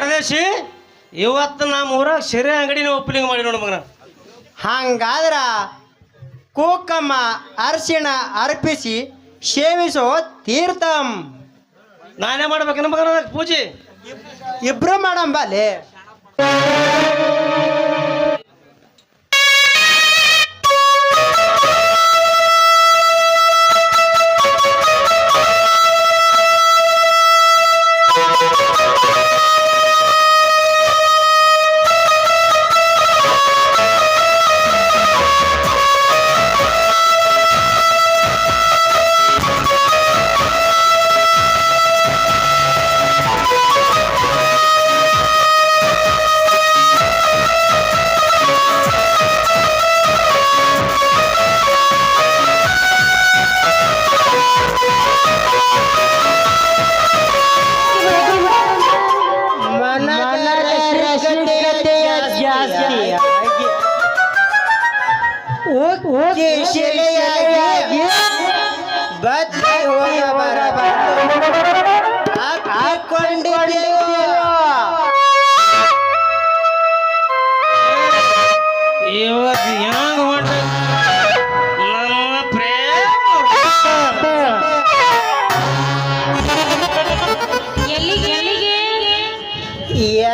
ಪರದೇಶಿ ಇವತ್ತು ನಮ್ಮ ಊರಾಗ ಸೆರೆ ಅಂಗಡಿನ ಓಪನಿಂಗ್ ಮಾಡಿ ನೋಡು ಮಗನ. ಹಂಗಾದ್ರ ಕೂಕಮ್ಮ ಅರಿಶಿಣ ಅರ್ಪಿಸಿ ಸೇವಿಸೋ ತೀರ್ಥಂ. ನಾನೇ ಮಾಡ್ಬೇಕನ್ನ ಮಗನ ಅದಕ್ಕೆ ಪೂಜೆ? ಇಬ್ರು ಉಕ್ಕಿ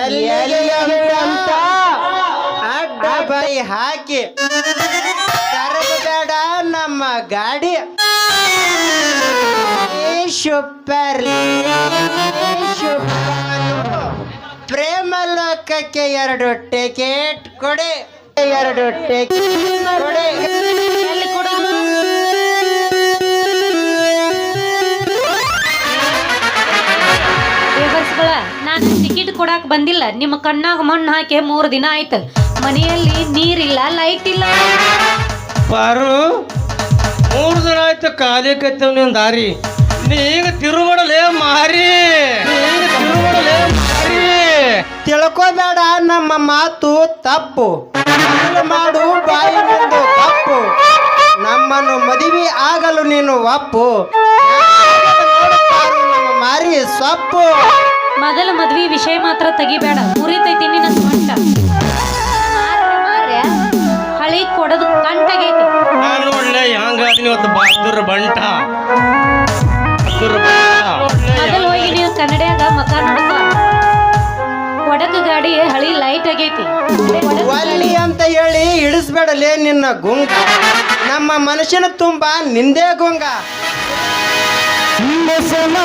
ಅಂತ ಅಡ್ಡ ಬೈ ಹಾಕಿ. ತರಬೇಡ ನಮ್ಮ ಗಾಡಿ. ಸೂಪರ್ ಪ್ರೇಮ ಲೋಕಕ್ಕೆ ಎರಡು ಟಿಕೆಟ್ ಕೊಡಿ. ಎರಡು ಟಿಕೆಟ್ ಕೊಡಿ. ಟಿಕೆಟ್ ಕೊಡಾಕ್ ಬಂದಿಲ್ಲ. ನಿಮ್ಮ ಕಣ್ಣಾಗ ಮಣ್ಣು ಹಾಕಿ ಮೂರು ದಿನ ಆಯ್ತು. ಮನೆಯಲ್ಲಿ ನೀರಿಲ್ಲ ಲೈಟ್ ಇಲ್ಲ. ಪಾರು, ಮೂರು ದಿನ ಆಯ್ತು ಖಾಲಿ ಕತ್ತವ್ ದಾರಿ. ನೀ ಈಗ ತಿರುಗಡಲೇ ಮಾರಿ. ನೀ ಮಾರಿ. ತಿಳ್ಕೊಬೇಡ, ನಮ್ಮ ಮಾತು ತಪ್ಪು. ಮಾಡು, ಬಾಯಿ ಬಂದು ತಪ್ಪು. ನಮ್ಮನ್ನು ಮದುವೆ ಆಗಲು ನೀನು ಒಪ್ಪು. ಮಾರಿ ಸೊಪ್ಪು. ಮೊದಲ ಮದ್ವಿ ವಿಷಯ ಮಾತ್ರ ತೆಗಿಬೇಡ. ಮುರಿತೈತಿ ನಿನ್ನ ಸೊಂಟ. ಹಳಿ ಕೊಡದು ಕಂಟಾಗೈತಿ. ನಾನು ಒಳ್ಳೆ ಹಂಗಾದಿನಿ ಇವತ್ತು ಬಹದ್ದೂರ್ ಬಂಟ. ಬಹದ್ದೂರ್ ಬಂಟ. ಮೊದಲು ಹೋಗಿ ನೀವು ಕನ್ನಡಿಯಾಗ ಮಕ ನೋಡ್ಕೊ ಒಡಕು ಗಾಡಿ ಹಳಿ ಲೈಟ್ ಆಗೈತಿ. ಅಂತ ಹೇಳಿ ಇಡಿಸ್ಬೇಡಲೇ ನಿನ್ನ ಗುಂಗ. ನಮ್ಮ ಮನುಷ್ಯನ ತುಂಬ ನಿಂದೇ ಗುಂಗ. ಎಲ್ಲ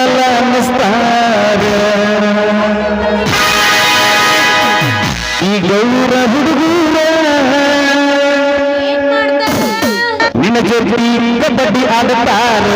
ಕಡಲ ಅನ್ನಿಸ್ತಾರ. ಈ ಗೌರ ಹುಡುಗೂರ ನಿನ್ನ ಜೊತೆ ಕಬಡ್ಡಿ ಆಡುತ್ತಾರ.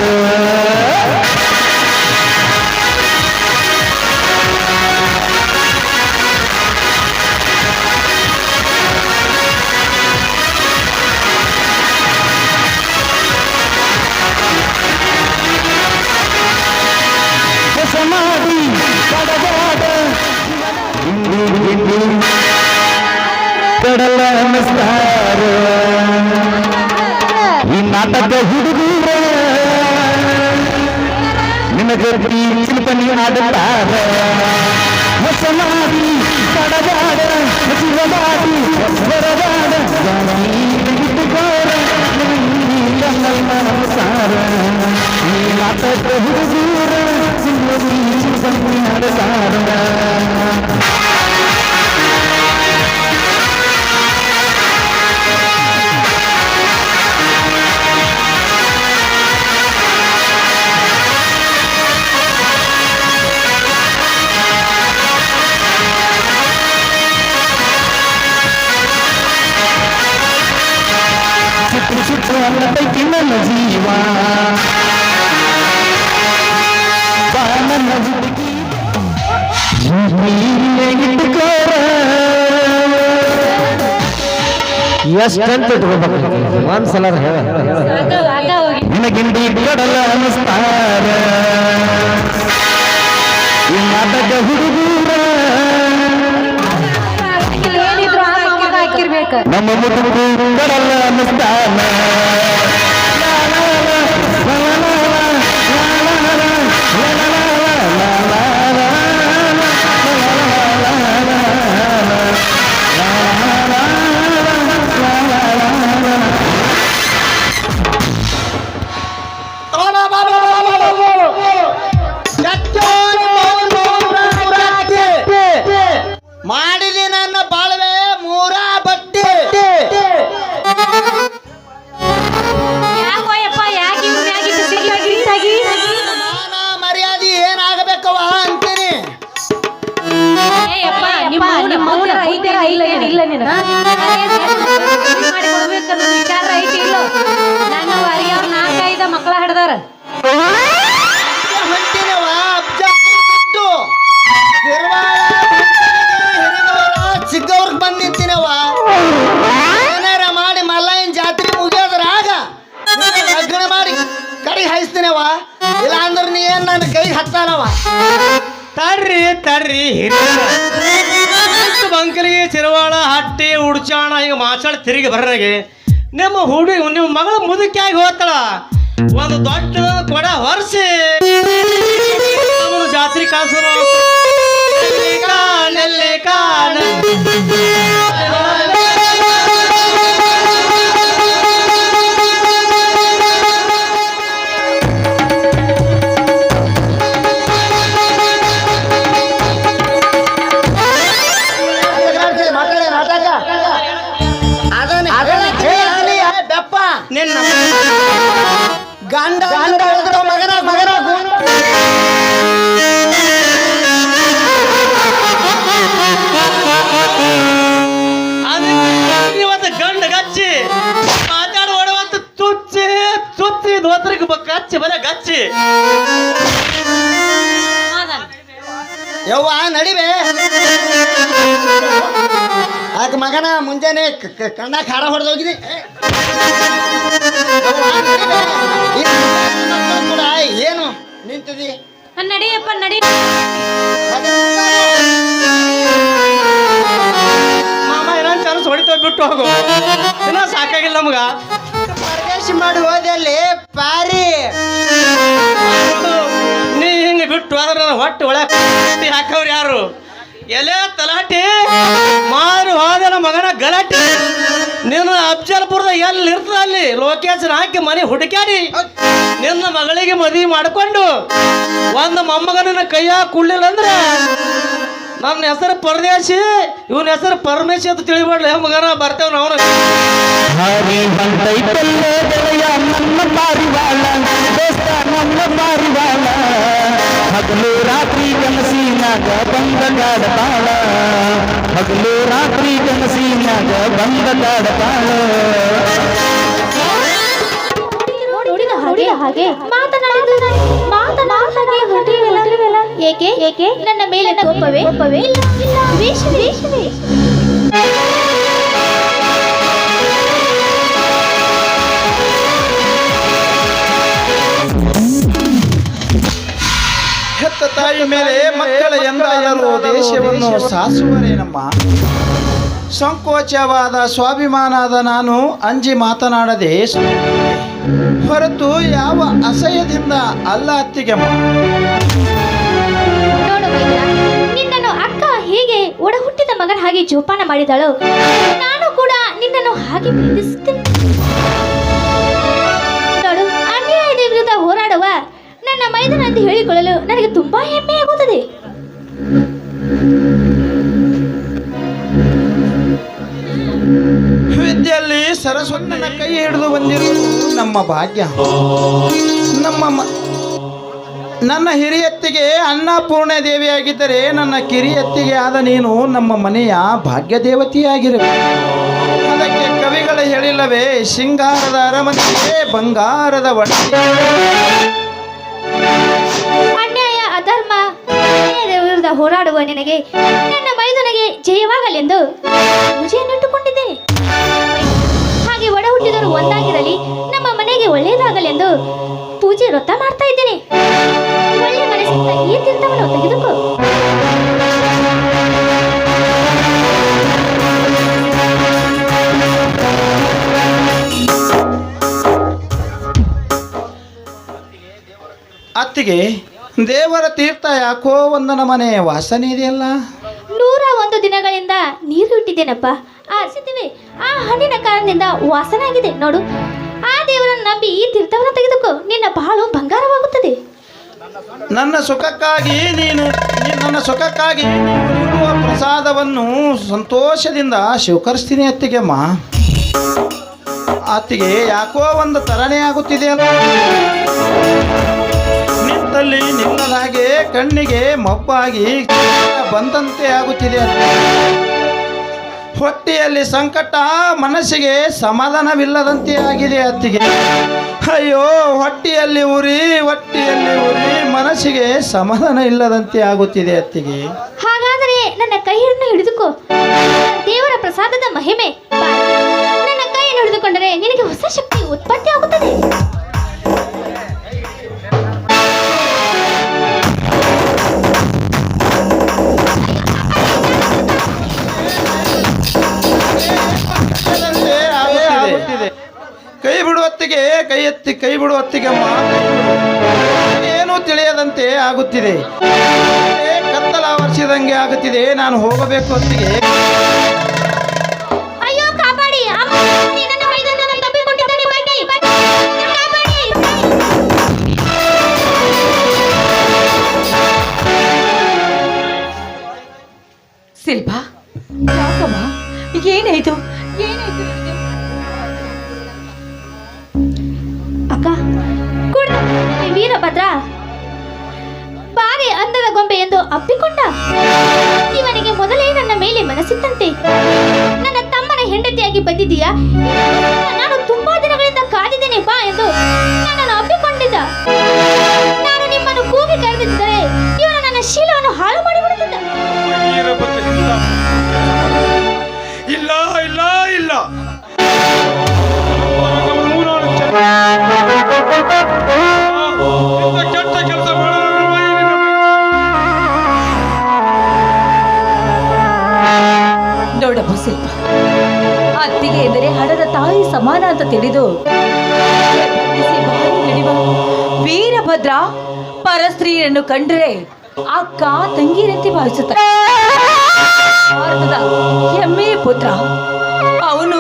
ನಿನಗೆ ಶಿಲ್ಪನಿ ಆಡುತ್ತಾರ ಹೊಸಮಾಡಿ ಕಡದಾಡ ಹಸಿರವಾಡಿ ಹೊಸಬರವಾಡ ಸಾರ ಈ ನಾಟಕ ಹುಡುಗರ ಶಿಲ್ಪನಿ ಆಡುತ್ತಾರ ಸುತ್ತು ಎಷ್ಟಂತ ಇಟ್ಕೋಬೇಕು. ಒಂದ್ಸಲ ಹೇಳ ನಿನಗಿಂಡಿ ಅನಿಸ್ತಾರ. ಹುಡುಗೂರ ನಮ್ಮ ಮುಡುಗೂರು ಕಡಲ ಅನಿಸ್ತಾನ. ಇಲ್ಲ ಕೊಡ್ಬೇಕನ್ನೋ ವಿಚಾರ ಐತಿ ಇಲ್ಲ ನನ್ನ ವಾರಿಯವ್ರ ನಾಲ್ಕೈದು ಮಕ್ಕಳ ಹಡ್ದಾರ. ಚಿಕ್ಕವ್ರಿಗೆ ಬಂದು ನಿಂತಿನವ ಏನಾರ ಮಾಡಿ ಮಲ್ಲಯ್ಯನ ಜಾತ್ರೆ ಮುಗಿಯೋದ್ರಾಗ ನಿನ್ನ ಲಗ್ನ ಮಾಡಿ ಕಡೆಗೆ ಹಾಯಿಸ್ತೀನವ ಇಲ್ಲ ಅಂದ್ರೆ ನೀ ಏನ್ ನನ್ನ ಕೈಗೆ ಹತ್ತಾನವ ತಡ್ರಿ ತಡ್ರಿ ಹಿರಿಯ ಬಂಕರಿಗೆ ಚಿರವಾಳ ಹಟ್ಟಿ, ಉಡ್ಚಾಣ, ಈಗ ಮಾತಾಡಿ ತಿರುಗಿ ಬರ್ರಾಗೆ. ನಿಮ್ಮ ಹುಡುಗಿ, ನಿಮ್ಮ ಮಗಳು ಮುದುಕಿಯಾಗಿ ಹೋಗ್ತಾಳ. ಒಂದು ದೊಡ್ಡ ಕೊಡ ಹೊರಸಿ. ಜಾತ್ರೆ ಕಾಸು ಯವ್ವ ನಡಿವೆ ಆಕ ಮಗನ ಮುಂಜಾನೆ ಕಣ್ಣ ಖಾರ ಹೊಡೆದೋಗಿದಿ ಕೂಡ ಏನು? ನಿಂತದಿ. ನಡಿಯಪ್ಪ ನಡಿ. ಮಾಮ ಇನ್ನೊಂದು ಚಾನ್ಸ್ ಹೊಡಿತೋ ಬಿಟ್ಟು ಹೋಗು. ಇನ್ನ ಸಾಕಾಗಿಲ್ಲ ನಮಗ. ಪರದೇಶ ಮಾಡಿ ಹೋದಲ್ಲಿ ಪಾರಿ. ಬಿಟ್ಟು ಆದ್ರೆ ನನ್ನ ಹೊಟ್ಟೆ ಒಳ ಹಾಕವ್ರು ಯಾರು? ಎಲೆ ತಲಾಟಿ ಮಾರು ಹೋದ ಮಗನ ಗಲಾಟೆ. ನಿನ್ನ ಅಫ್ಜಲ್ಪುರದ ಎಲ್ಲಿ ಇರ್ತದ ಅಲ್ಲಿ? ಲೋಕೇಶನ್ ಹಾಕಿ ಮನೆ ಹುಡುಕ್ಯಾಡಿ. ನಿನ್ನ ಮಗಳಿಗೆ ಮದುವೆ ಮಾಡಿಕೊಂಡು ಒಂದು ಮೊಮ್ಮಗನ ಕೈಯಾಗ ಕುಳ್ಳಿಲ್ಲ ಅಂದ್ರೆ ನನ್ನ ಹೆಸರು ಪರದೇಶಿ, ಇವನ ಹೆಸರು ಪರಮೇಶಿ ಅಂತ ತಿಳಿಬೇಡ್ಲಿ ಮಗನ, ಬರ್ತೇವೆ ನಾವು ಕನಸಿನಾಗ ಬಂದ ಕಾಡತಾಳ ಹಗಲು ರಾತ್ರಿ ಬಂದ ಕಾಡತಾಳ ಹಾಗೆ ಏಕೆ? ಏಕೆ? ನನ್ನ ಮೇಲೆ ಕೋಪವೇ? ಕೋಪವೇ ಇಲ್ಲ. ಇಲ್ಲ ದ್ವೇಷವೇ? ಹೆತ್ತ ತಾಯಿ ಮೇಲೆ ಮಕ್ಕಳ ಎಂದಾದರೂ ದೇಶವನ್ನು ಸಾಸುವರೇನಮ್ಮ ಸಂಕೋಚವಾದ ಸ್ವಾಭಿಮಾನದ ನಾನು ಅಂಜಿ ಮಾತನಾಡದೆ ಹೊರತು ಯಾವ ಅಸಹ್ಯದಿಂದ ಅಲ್ಲ ಅತ್ತಿಗೆ ನಿನ್ನನ್ನು ಅಕ್ಕ ಹೇಗೆ ಒಡ ಹುಟ್ಟಿದ ಮಗನ ಹಾಗೆ ಜೋಪಾನ ಮಾಡಿದಳು. ನಾನು ಕೂಡ ನಿನ್ನನ್ನು ಹಾಗೆ ಪ್ರೀತಿಸುತ್ತೇನೆ. ನನ್ನ ಮೈದನ ಎಂದು ಹೇಳಿಕೊಳ್ಳಲು ನನಗೆ ತುಂಬಾ ಹೆಮ್ಮೆಯಾಗುತ್ತದೆ ವಿದ್ಯೆಯಲ್ಲಿ ಸರಸ್ವತಿನ ಕೈ ಹಿಡಿದು ಬಂದಿರು ನಮ್ಮ ಭಾಗ್ಯ. ನಮ್ಮ ನನ್ನ ಹಿರಿಯತ್ತಿಗೆ ಅನ್ನಪೂರ್ಣ ದೇವಿಯಾಗಿದ್ದರೆ ನನ್ನ ಕಿರಿಯತ್ತಿಗೆ ಆದ ನೀನು ನಮ್ಮ ಮನೆಯ ಭಾಗ್ಯ ದೇವತೆಯಾಗಿರಬೇಕು ಅದಕ್ಕೆ ಕವಿಗಳು ಹೇಳಿಲ್ಲವೇ ಸಿಂಗಾರದ ಅರಮನೆಗೆ ಬಂಗಾರದ ಒಟ್ಟಿಗೆ ಅನ್ಯಾಯ ಅಧರ್ಮ ವಿರುದ್ಧ ಹೋರಾಡುವ ನಿನಗೆ ನನ್ನ ಮೈದುನಗೆ ಜಯವಾಗಲೆಂದು ಪೂಜೆಯನ್ನಿಟ್ಟುಕೊಂಡಿದ್ದೇನೆ. ಹಾಗೆ ಒಡ ಹುಟ್ಟಿದರು ಒಂದಾಗಿರಲಿ ನಮ್ಮ ಮನೆಗೆ ಒಳ್ಳೆಯದಾಗಲೆಂದು ಪೂಜೆ ವ್ರತ ಮಾಡ್ತಾ ಇದ್ದೇನೆ. ಒಳ್ಳೆ ಮನಸ್ಸಿಂದ ಈ ತೀರ್ಥವನ್ನು ತೆಗೆದುಕೋ. ಅತ್ತಿಗೆ ದೇವರ ತೀರ್ಥ ಯಾಕೋ ಒಂದನ ಮನೆ ವಾಸನೆ ಇದೆಯಲ್ಲ? ನೂರ ಒಂದು ದಿನಗಳಿಂದ ನೀರು ಇಟ್ಟಿದ್ದೇನಪ್ಪ. ಆರಿಸಿದ್ದೀವಿ ಆ ಹಣ್ಣಿನ ಕಾರಣದಿಂದ ವಾಸನೆ ಆಗಿದೆ ನೋಡು. ಆ ದೇವರನ್ನು ನಂಬಿ ಈ ತೀರ್ಥವನ್ನು ತೆಗೆದುಕೋ. ನಿನ್ನ ಬಾಳು ಬಂಗಾರವಾಗುತ್ತದೆ. ನನ್ನ ಸುಖಕ್ಕಾಗಿ ನೀನು ನನ್ನ ಸುಖಕ್ಕಾಗಿ ನೀಡುವ ಪ್ರಸಾದವನ್ನು ಸಂತೋಷದಿಂದ ಸ್ವೀಕರಿಸ್ತೀನಿ ಅತ್ತಿಗೆಮ್ಮ ಅತ್ತಿಗೆ ಯಾಕೋ ಒಂದು ತರಣೆ ಆಗುತ್ತಿದೆಯಲ್ಲ? ನಿಂತಲ್ಲಿ ನಿಂತನಾಗೆ ಕಣ್ಣಿಗೆ ಮಬ್ಬಾಗಿ ಬಂದಂತೆ ಆಗುತ್ತಿದೆ. ಹೊಟ್ಟೆಯಲ್ಲಿ ಸಂಕಟ ಮನಸ್ಸಿಗೆ ಸಮಾಧಾನವಿಲ್ಲದಂತೆ ಆಗಿದೆ ಅತ್ತಿಗೆ ಅಯ್ಯೋ ಹೊಟ್ಟೆಯಲ್ಲಿ ಉರಿ ಹೊಟ್ಟೆಯಲ್ಲಿ ಉರಿ ಮನಸ್ಸಿಗೆ ಸಮಾಧಾನ ಇಲ್ಲದಂತೆ ಆಗುತ್ತಿದೆ ಅತ್ತಿಗೆ ಹಾಗಾದರೆ ನನ್ನ ಕೈಯನ್ನು ಹಿಡಿದುಕೋ ದೇವರ ಪ್ರಸಾದದ ಮಹಿಮೆ. ನನ್ನ ಕೈಯನ್ನು ಹಿಡಿದುಕೊಂಡರೆ ನಿನಗೆ ಹೊಸ ಶಕ್ತಿ ಉತ್ಪತ್ತಿ ಆಗುತ್ತಿದೆ, ಬಿಡುವತ್ತಿಗೆ ಕೈ ಎತ್ತಿ, ಕೈ ಬಿಡುವತ್ತಿಗಮ್ಮ ಏನೂ ತಿಳಿಯದಂತೆ ಆಗುತ್ತಿದೆ. ಕತ್ತಲ ವರ್ಷದಂಗೆ ಆಗುತ್ತಿದೆ. ನಾನು ಹೋಗಬೇಕು ಹೊತ್ತಿಗೆ ಅಯ್ಯೋ, ಕಾಪಾಡಿ. ಸಮಾನ ಅಂತ ತಿಳಿದು ವೀರಭದ್ರ ಪರಸ್ತ್ರೀಯರನ್ನು ಕಂಡರೆ ಅಕ್ಕ ತಂಗಿರಂತೆ ಭಾವಿಸುತ್ತಾರೆ. ಭಾರತದ ಹೆಮ್ಮೆಯ ಪುತ್ರ. ಅವನು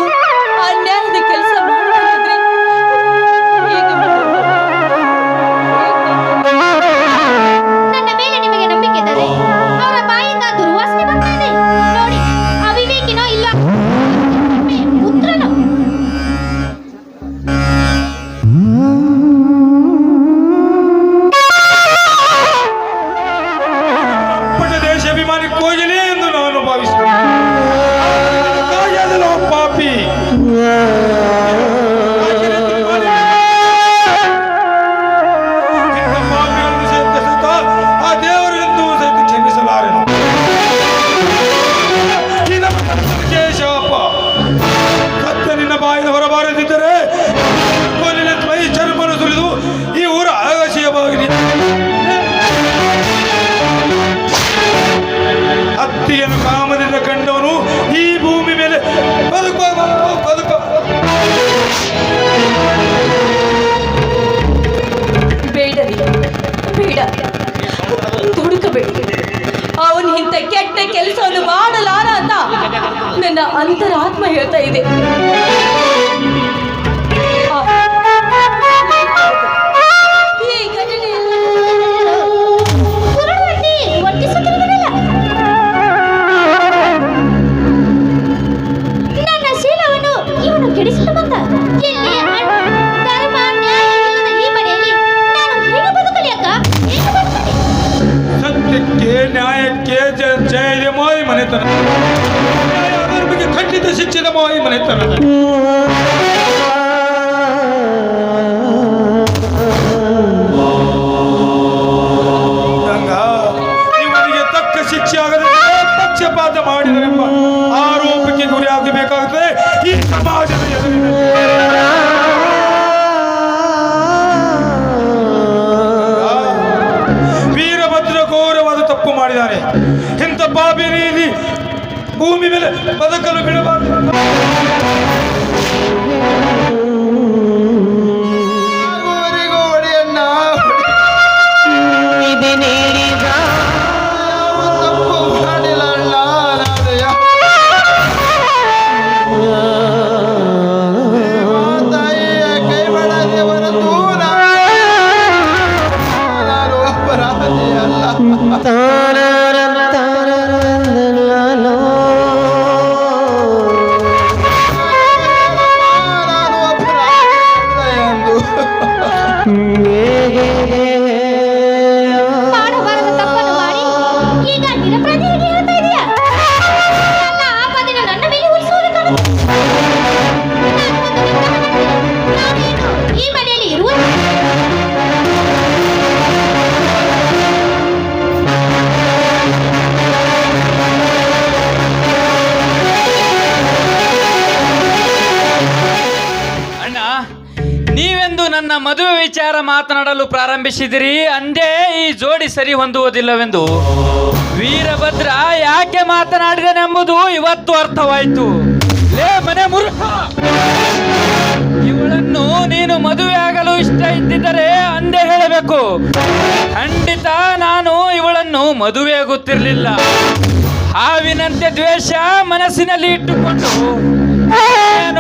Oh, ನನ್ನ ಮದುವೆ ವಿಚಾರ ಮಾತನಾಡಲು ಪ್ರಾರಂಭಿಸಿದಿರಿ, ಅಂದೇ ಈ ಜೋಡಿ ಸರಿ ಹೊಂದುವುದಿಲ್ಲವೆಂದು. ವೀರಭದ್ರ ಯಾಕೆ ಮಾತನಾಡಿದನೆಂಬುದು ಇವತ್ತು ಅರ್ಥವಾಯಿತು. ಮನೆ ಮುರುಕ ಇವಳನ್ನು ನೀನು ಮದುವೆ ಆಗಲು ಇಷ್ಟ ಇದ್ದಿದ್ದರೆ ಅಂದೇ ಹೇಳಬೇಕು. ಖಂಡಿತ ನಾನು ಇವಳನ್ನು ಮದುವೆ ಆಗುತ್ತಿರಲಿಲ್ಲ. ಹಾವಿನಂತೆ ದ್ವೇಷ ಮನಸ್ಸಿನಲ್ಲಿ ಇಟ್ಟುಕೊಂಡು.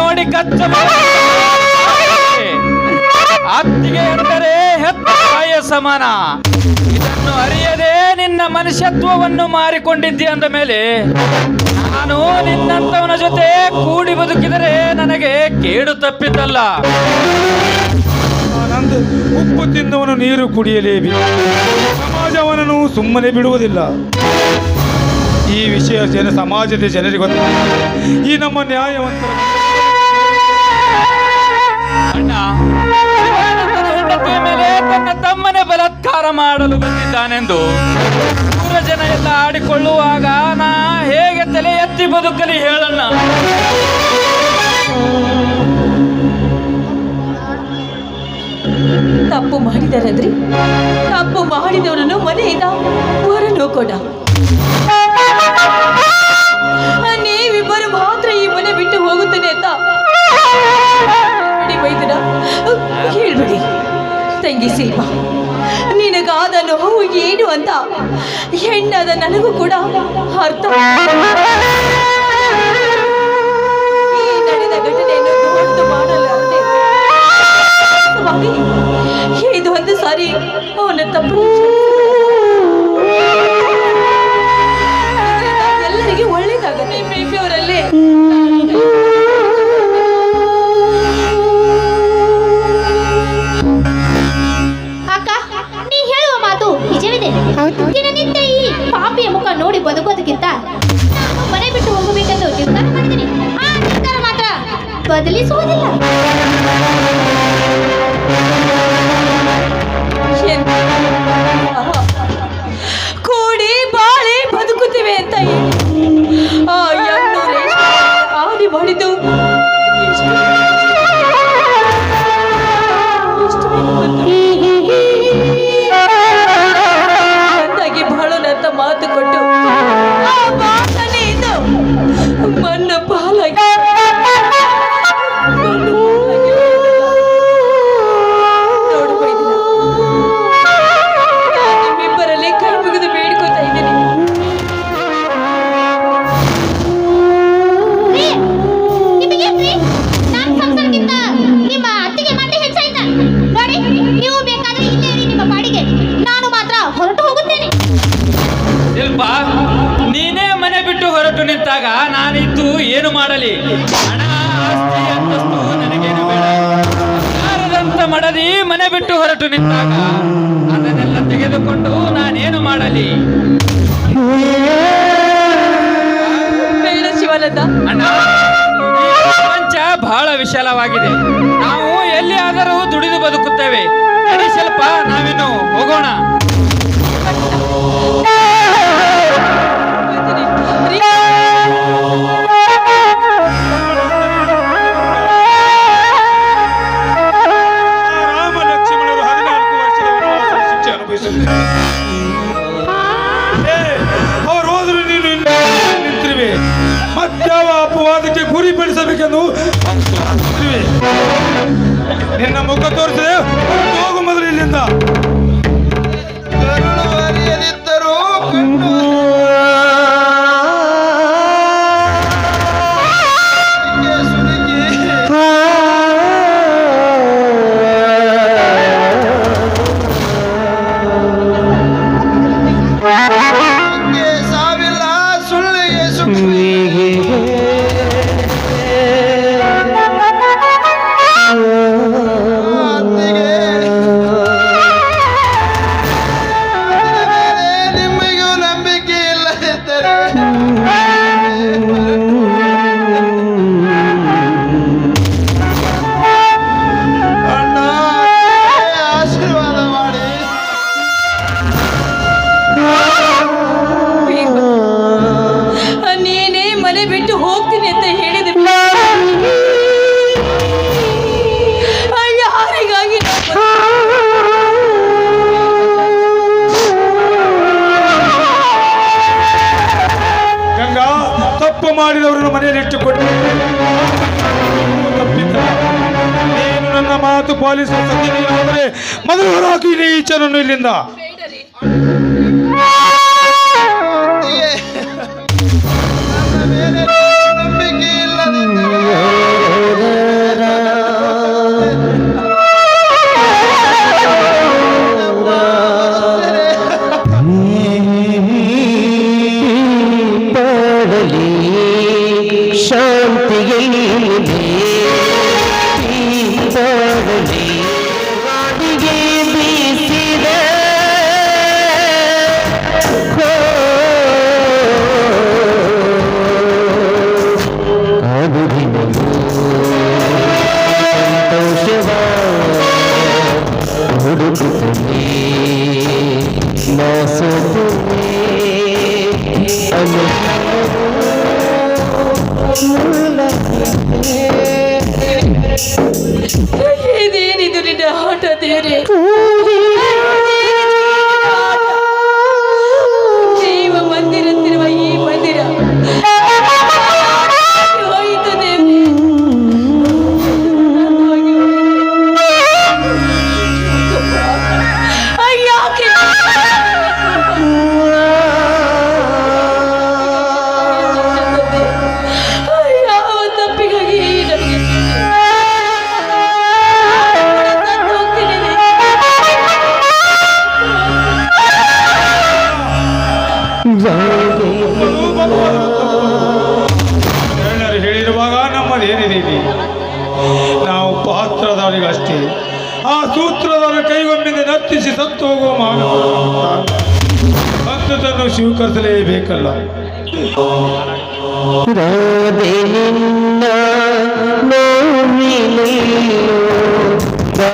ನೋಡಿ ಕಚ್ಚ ಅತ್ತಿಗೆ ಎಂದರೆ ಹೆತ್ತ ತಾಯಿಯ ಸಮಾನ. ಇದನ್ನು ಅರಿಯದೆ ನಿನ್ನ ಮನುಷ್ಯತ್ವವನ್ನು ಮಾರಿಕೊಂಡಿದ್ದಿ ಅಂದ ಮೇಲೆ ನಾನು ನಿನ್ನಂತವನ ಜೊತೆ ಕೂಡಿ ಬದುಕಿದರೆ ನನಗೆ ಕೇಡು ತಪ್ಪಿದ್ದಲ್ಲ ಉಪ್ಪು ತಿಂದವನು ನೀರು ಕುಡಿಯಲೇಬೇಕು ಸಮಾಜವನನು ಸುಮ್ಮನೆ ಬಿಡುವುದಿಲ್ಲ. ಈ ವಿಷಯ ಜನ ಸಮಾಜದ ಜನರಿಗೆ ಗೊತ್ತಿಲ್ಲ ಈ ನಮ್ಮ ನ್ಯಾಯವಂತ ಅಣ್ಣ ಹೆಂಡತಿಯ ಮೇಲೆ ತನ್ನ ತಮ್ಮನೇ ಬಲತ್ಕಾರ ಮಾಡಲು ಬಂದಿದ್ದಾನೆಂದು ಊರ ಜನ ಎಲ್ಲ ಆಡಿಕೊಳ್ಳುವಾಗ ನಾ ಹೇಗೆ ತಲೆ ಎತ್ತಿ ಬದುಕಲಿ ಹೇಳಣ್ಣ. ತಪ್ಪು ಮಾಡಿದರಂದ್ರಿ ತಪ್ಪು ಮಾಡಿದವನನ್ನು ಮನೆಯಿಂದ ಹೊರನು ಕೊಡ ಹೆಣ್ಣಾದ ನನಗೂ ಕೂಡ ಅರ್ಥ ಈ ನಡೆದ ಘಟನೆಯನ್ನು ದೊಡ್ಡದು ಮಾಡಲಾರದೆ ಸ್ವಾಮಿ ಇದು ಒಂದು ಸಾರಿ ಅವನ ತಪ್ಪು ಎಲ್ಲರಿಗೆ ಬೇಬಿ ಅವರಲ್ಲಿ. ಅಕ್ಕ ನೀ ಹೇಳುವ ಮಾತು ನಿಜವಿದೆ ದಿನನಿತ್ಯ ಬದುಕೋದಕ್ಕಿಂತ ಮನೆ ಬಿಟ್ಟು ಹೋಗಬೇಕೆಂದು ನಿರ್ಧಾರ ಮಾಡಿದ್ದೀನಿ. ಆ ನಿರ್ಧಾರ ಮಾತ್ರ ಬದಲಿಸುವುದಿಲ್ಲ. ವಿಶಾಲವಾಗಿದೆ. ನಾವು ಎಲ್ಲಿ ಆದರೂ ದುಡಿದು ಬದುಕುತ್ತೇವೆ. ಸ್ವಲ್ಪ ನಾವಿನ್ನು ಹೋಗೋಣ. ಮಾಡಿದವರನ್ನು ಮನೆಯಲ್ಲಿ ಇಟ್ಟುಕೊಂಡು ನೀನು ನನ್ನ ಮಾತು ಪಾಲಿಸುವ ನೀನು ಅಂದರೆ ಮೊದಲು ಹೊರಹಾಕಿ ನೀಚನನ್ನು ಇಲ್ಲಿಂದ.